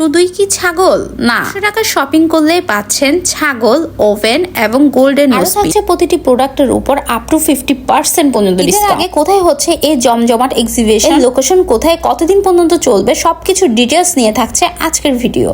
শুধুই কি ছাগল? না। একশো টাকা শপিং করলে পাচ্ছেন ছাগল ওভেন এবং গোল্ডেন থাকছে প্রতিটি প্রোডাক্টের উপর আপ টু ফিফটি পার্সেন্ট পর্যন্ত আগে কোথায় হচ্ছে এই জমজমাট এক্সিবিশন লোকেশন কোথায় কতদিন পর্যন্ত চলবে? সবকিছু ডিটেলস নিয়ে থাকছে আজকের ভিডিও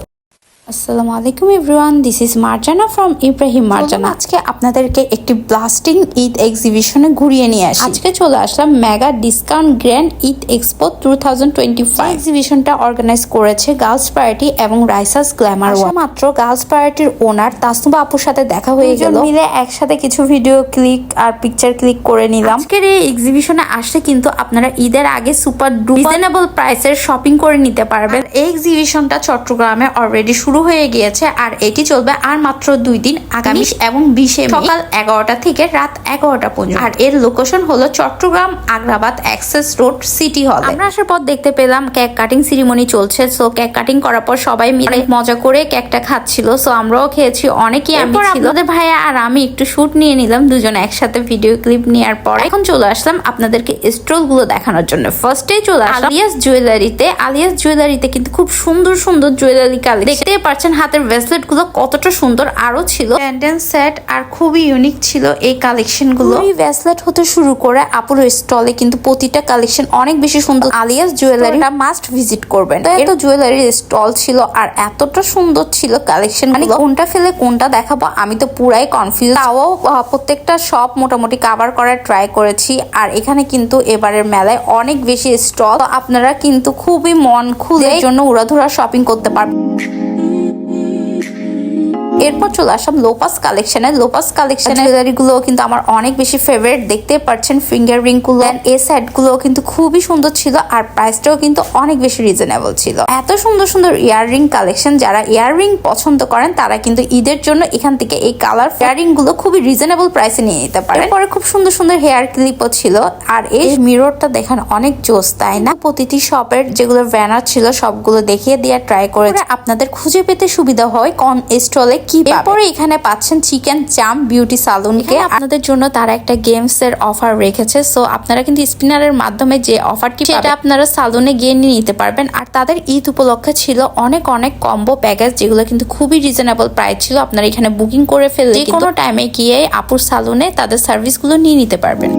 আসসালামু আলাইকুম everyone this is Marjana from Ibrahim Marjana. আজকে আপনাদেরকে একটি ব্লাস্টিং ঈদ এক্সিবিশনে ঘুরিয়ে নিয়ে আসি। আজকে চলে আসলাম mega discount grand Eid expo two thousand twenty five এক্সিবিশনটা organise করেছে গার্লস পার্টি এবং রাইসাস গ্ল্যামার মাত্র গার্লস পার্টির ওনার তাসনুবা আপুর সাথে দেখা হয়ে গেল। মিলে একসাথে কিছু ভিডিও ক্লিক আর পিকচার ক্লিক করে নিলাম। আজকের এই এক্সিবিশনে আসলে কিন্তু আপনারা ঈদের আগে সুপার রিজনেবল প্রাইসের শপিং করে নিতে পারবেন। এই এক্সিবিশনটা চট্টগ্রামে অলরেডি শুরু হয়ে গিয়েছে আর এটি চলবে আর মাত্র দুই দিন আগামী এবং বিশে সকাল এগারোটা থেকে রাত এগারোটা পর্যন্ত। আর এর লোকেশন হলো Chattogram Agrabad access road city hall আমরা আসার পর দেখতে পেলাম কেক কাটিং সিরিমনি চলছে সো কেক কাটিং করার পর সবাই মিলে মজা করে কেকটা খাচ্ছিল সো আমরাও খেয়েছি অনেকেই আমি ছিল আপনাদের ভাইয়া আর আমি একটু শুট নিয়ে নিলাম দুজন একসাথে ভিডিও ক্লিপ নেওয়ার পর। এখন চলে আসলাম আপনাদেরকে স্টলগুলো দেখানোর জন্য। ফার্স্টেই চলে আসলাম আলিয়াস জুয়েলারিতে আলিয়াস জুয়েলারিতে কিন্তু খুব সুন্দর সুন্দর জুয়েলারি কালেকশন দেখতে পাচ্ছেন হাতের ব্রেসলেটগুলো কতটা সুন্দর আরও ছিল। প্যান্ডেল সেট আর খুবই ইউনিক ছিল এই কালেকশনগুলো এই ব্রেসলেট হতে শুরু করে আপুর স্টলে কিন্তু প্রতিটা কালেকশন অনেক বেশি সুন্দর। আলিয়াস জুয়েলারি মাস্ট ভিজিট করবেন। এত জুয়েলারির স্টল ছিল আর এতটা সুন্দর ছিল কালেকশন মানে কোনটা ফেলে কোনটা দেখাবো আমি তো পুরাই কনফিউজ তাও প্রত্যেকটা শপ মোটামুটি কাভার করার ট্রাই করেছি আর এখানে কিন্তু এবারের মেলায় অনেক বেশি স্টল আপনারা কিন্তু খুবই মন খুলে এর জন্য উড়াধুরা শপিং করতে পারবেন। এরপর চলে আসলাম লোপাস কালেকশনে লোপাস কালেকশনের জুয়েলারি গুলো কিন্তু আমার অনেক বেশি ফেভারিট দেখতে পাচ্ছেন ফিঙ্গার রিংগুলো। এই সেটগুলো কিন্তু খুবই সুন্দর ছিল আর প্রাইসটাও কিন্তু অনেক বেশি রিজনেবল ছিল। এত সুন্দর সুন্দর ইয়াররিং কালেকশন যারা ইয়াররিং পছন্দ করেন, তারা কিন্তু ঈদের জন্য এখান থেকে এই কালার ইয়াররিংগুলো খুবই রিজনেবল প্রাইসে নিয়ে নিতে পারেন। পরে খুব সুন্দর সুন্দর হেয়ার ক্লিপও ছিল। আর এই মিররটা দেখেন, অনেক জোস, তাই না? প্রতিটি শপের যেগুলো ব্যানার ছিল, সবগুলো দেখিয়ে দিয়ে ট্রাই করে আপনাদের খুঁজে পেতে সুবিধা হয়। কোন স্টলে কি এরপরে এখানে পাচ্ছেন চিকেন চাম বিউটি সালুনকে আপনাদের জন্য তারা একটা গেমস এর অফার রেখেছে। সো আপনারা কিন্তু স্পিনারের মাধ্যমে যে অফারটি সেটা আপনারা সালুনে গিয়ে নিয়ে নিতে পারবেন। আর তাদের ঈদ উপলক্ষে ছিল অনেক অনেক কম্বো প্যাকেজ যেগুলো কিন্তু খুবই রিজনেবল প্রাইস ছিল। আপনারা এখানে বুকিং করে ফেললে কোনো টাইমে গিয়ে আপুর সালুনে তাদের সার্ভিসগুলো নিয়ে নিতে পারবেন।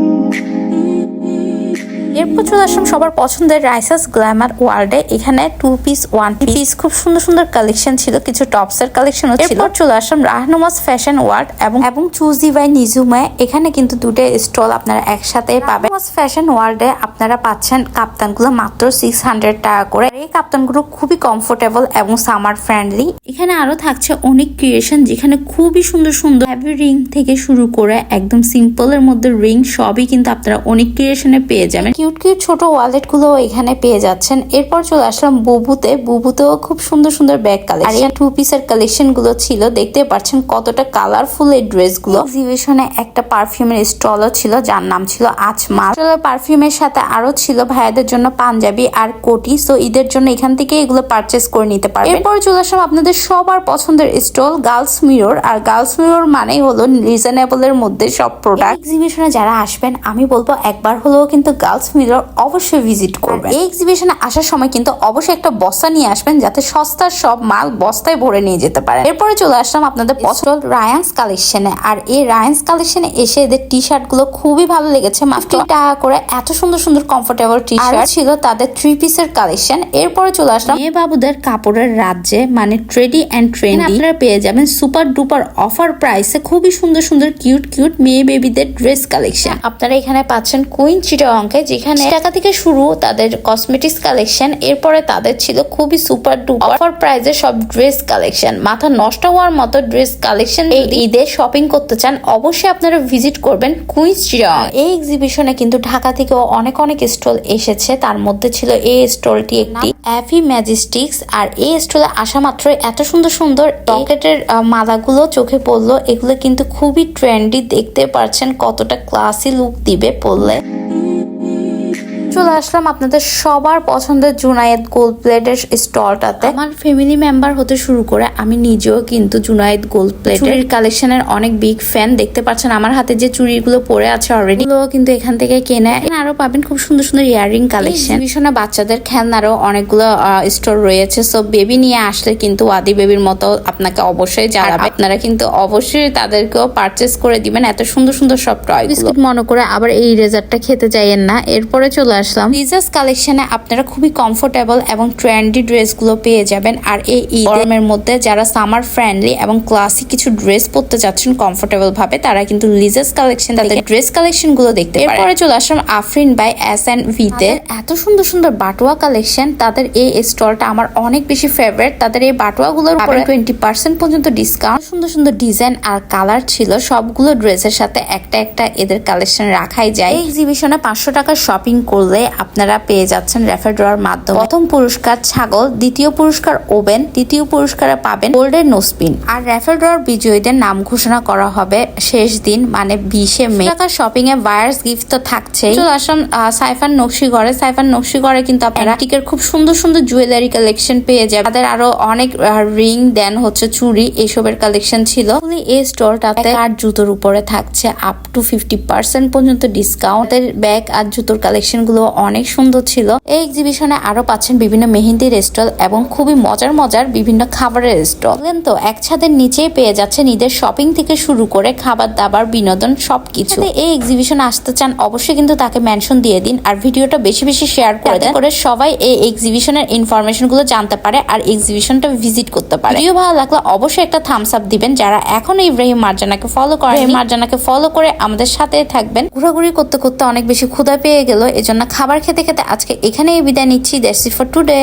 এরপর চলে আসলাম সবার পছন্দের রাইসাস গ্ল্যামার ওয়ার্ল্ডে এখানে টু পিস ওয়ান পিস খুব সুন্দর সুন্দর কালেকশন ছিল কিছু টপস এর কালেকশন ছিল। এরপর চলে আসলাম রাহনুমাস ফ্যাশন ওয়ার্ল্ড এবং এবং চুজি বাই নিজুমে এখানে কিন্তু দুটো স্টল আপনারা একসাথে পাবেন। ফ্যাশন ওয়ার্ল্ডে আপনারা পাচ্ছেন কাপ্তানগুলো মাত্র সিক্স হান্ড্রেড টাকা করে। এই কাপ্তানগুলো খুবই কমফোর্টেবল এবং সামার ফ্রেন্ডলি এখানে আরও থাকছে অনেক ক্রিয়েশন যেখানে খুবই সুন্দর সুন্দর হ্যাভি রিং থেকে শুরু করে একদম সিম্পল এর মধ্যে রিং সবই কিন্তু আপনারা অনেক ক্রিয়েশনে পেয়ে যাবেন। কিউট কিউট ছোট ওয়ালেটগুলো এখানে পেয়ে যাচ্ছেন। এরপর চলে আসলাম বুবুতে। বুবুতেও খুব সুন্দর সুন্দর ব্যাগ কালেকশন আর টু পিসের কালেকশনগুলো ছিল, দেখতে পাচ্ছেন কতটা কালারফুল এই ড্রেসগুলো এক্সিবিশনে একটা পারফিউমের স্টলও ছিল, যার নাম ছিল আজমাল পারফিউমের সাথে আরও ছিল ভাইয়াদের জন্য পাঞ্জাবি আর কোটি। সো ঈদের জন্য এখান থেকে এগুলো পারচেস করে নিতে পারবেন। এরপর চলে আসলাম আপনাদের সবার পছন্দের স্টল গার্লস মিরর আর গার্লস মিরর মানেই হলো রিজনেবল এর মধ্যে সব প্রোডাক্ট এক্সিবিশনে যারা আসবেন, আমি বলব একবার হলেও কিন্তু গার্লস মিরর অবশ্যই ভিজিট করবেন। এই এক্সিবিশনে আসার সময় কিন্তু অবশ্যই একটা বস্তা নিয়ে আসবেন যাতে সস্তার সব মাল বস্তায় ভরে নিয়ে যেতে পারেন। এরপরে চলে আসলাম আপনাদের পছন্দ রায়ান্স কালেকশনে আর এই রায়ান্স কালেকশনে এসে এদের টি শার্টগুলো খুবই ভালো লেগেছে। মাত্র টাকা করে এত সুন্দর সুন্দর কমফোর্টেবল টি শার্ট ছিল তাদের থ্রি পিসের কালেকশন এরপরে চলে আসলাম মেয়ে বাবুদের কাপড়ের রাজ্যে মানে ট্রেডি অ্যান্ড ট্রেন্ডি আপনারা পেয়ে যাবেন সুপার ডুপার অফার প্রাইসে খুবই সুন্দর সুন্দর কিউট কিউট মেয়ে বেবিদের ড্রেস কালেকশন আপনারা এখানে পাচ্ছেন কুইন চিটা অঙ্কে যেখানে টাকা থেকে শুরু তাদের কসমেটিক্স কালেকশন এরপরে তাদের ছিল খুবই সুপার ডুপার অফার প্রাইসে সব ড্রেস কালেকশন মাথা নষ্ট হওয়ার মতো ড্রেস কালেকশন এই ঈদে শপিং করতে চান, অবশ্যই আপনারা ভিজিট করবেন কুইন্স চিটাং এই এক্সিবিশনে কিন্তু ঢাকা থেকেও অনেক অনেক স্টল এসেছে। তার মধ্যে ছিল এই স্টলটি একটি অ্যাফি ম্যাজিস্টিক্স আর এই স্টলে আসা মাত্র এত সুন্দর সুন্দর রকেটের মালাগুলো চোখে পড়ল। এগুলো কিন্তু খুবই ট্রেন্ডি দেখতে পারছেন কতটা ক্লাসি লুক দিবে পড়লে চলে আসলাম আপনাদের সবার পছন্দের জুনায়েদ গোল্ড প্লেটের স্টলটাতে। আমার ফ্যামিলি মেম্বার হতে শুরু করে আমি নিজেও কিন্তু জুনায়েদ গোল্ড প্লেটের কালেকশনের অনেক বিগ ফ্যান দেখতে পাচ্ছেন আমার হাতে যে চুড়িগুলো পরে আছে অলরেডি গুলো কিন্তু এখান থেকে কেনা। আরও পাবেন খুব সুন্দর সুন্দর ইয়ারিং কালেকশন। ভীষণ বাচ্চাদের খেলনারও অনেকগুলো স্টোর রয়েছে। সো বেবি নিয়ে আসলে কিন্তু আদি বেবির মতো আপনাকে অবশ্যই জানাবে। আপনারা কিন্তু অবশ্যই তাদেরকেও পারচেস করে দিবেন এত সুন্দর সুন্দর সব টয় বিস্কুট মনে করে আবার এই রেজারটা খেতে যাইয়েন না। এরপরে চলে আসলাম। লিজাস কালেকশনে আপনারা খুবই কমফোর্টেবল এবং ট্রেন্ডি ড্রেসগুলো পেয়ে যাবেন। আর এই গরমের মধ্যে যারা সামার ফ্রেন্ডলি এবং ক্লাসিক কিছু ড্রেস পরতে যাচ্ছেন কমফোর্টেবল ভাবে তারা কিন্তু লিজাস কালেকশন তাদের ড্রেস কালেকশনগুলো দেখতে এরপরে চলে আসলাম আফরিন বাই এস এন্ড ভিতে এত সুন্দর সুন্দর বাটোয়া কালেকশন তাদের এই স্টলটা আমার অনেক বেশি ফেভারিট তাদের এই বাটোয়া গুলোর উপরে টোয়েন্টি পার্সেন্ট পর্যন্ত ডিসকাউন্ট সুন্দর সুন্দর ডিজাইন আর কালার ছিল সবগুলো ড্রেসের সাথে একটা একটা এদের কালেকশন রাখাই যায়। এক্সিবিশনে পাঁচশো টাকা শপিং করলে আপনারা পেয়ে যাচ্ছেন রেফার ড্রয়ার মাধ্যমে। প্রথম পুরস্কার ছাগল দ্বিতীয় পুরস্কার ওভেন তৃতীয় পুরস্কারে পাবেন গোল্ডেন নোসপিন আর রেফার ড্রয়ার বিজয়ীদের নাম ঘোষণা করা হবে শেষ দিন মানে বিশে মে। টাকা শপিং এ বায়ার্স গিফট তো থাকছেই। আসলাম সাইফান নকশিগড়ে সাইফান নকশিগড়ে কিন্তু আপনারা টিকের খুব সুন্দর সুন্দর জুয়েলারি কালেকশন পেয়ে যাবেন। তাদের আরও অনেক রিং দেন হচ্ছে চুড়ি, এসবের কালেকশন ছিল। এই স্টোরটাতে আর জুতোর উপরে থাকছে আপ টু ফিফটি পার্সেন্ট পর্যন্ত ডিসকাউন্ট ব্যাগ আর জুতোর কালেকশনগুলো অনেক সুন্দর ছিল। এই এক্সিবিশনে আরও পাচ্ছেন বিভিন্ন মেহেন্দির স্টল এবং খুবই মজার মজার বিভিন্ন খাবারের স্টল তো, এক ছাদের নিচেই পেয়ে যাচ্ছে নিজের শপিং থেকে শুরু করে খাবার দাবার বিনোদন, সবকিছু। এই এক্সিবিশন আসতে চান, অবশ্যই কিন্তু তাকে মেনশন দিয়ে দিন আর ভিডিওটা বেশি বেশি শেয়ার করে দেন। করে সবাই এই এক্সিবিশনের ইনফরমেশনগুলো জানতে পারে আর এক্সিবিশনটা ভিজিট করতে পারে। ভিডিও ভালো লাগলে অবশ্যই একটা থামস আপ দিবেন যারা এখনও ইব্রাহিম মার্জানাকে ফলো করে ইব্রাহিম মার্জানাকে ফলো করে আমাদের সাথে থাকবেন। ঘোরাঘুরি করতে করতে অনেক বেশি ক্ষুধা পেয়ে গেল এজন্য খাবার খেতে খেতে আজকে এখানেই বিদায় নিচ্ছি। That's it for today.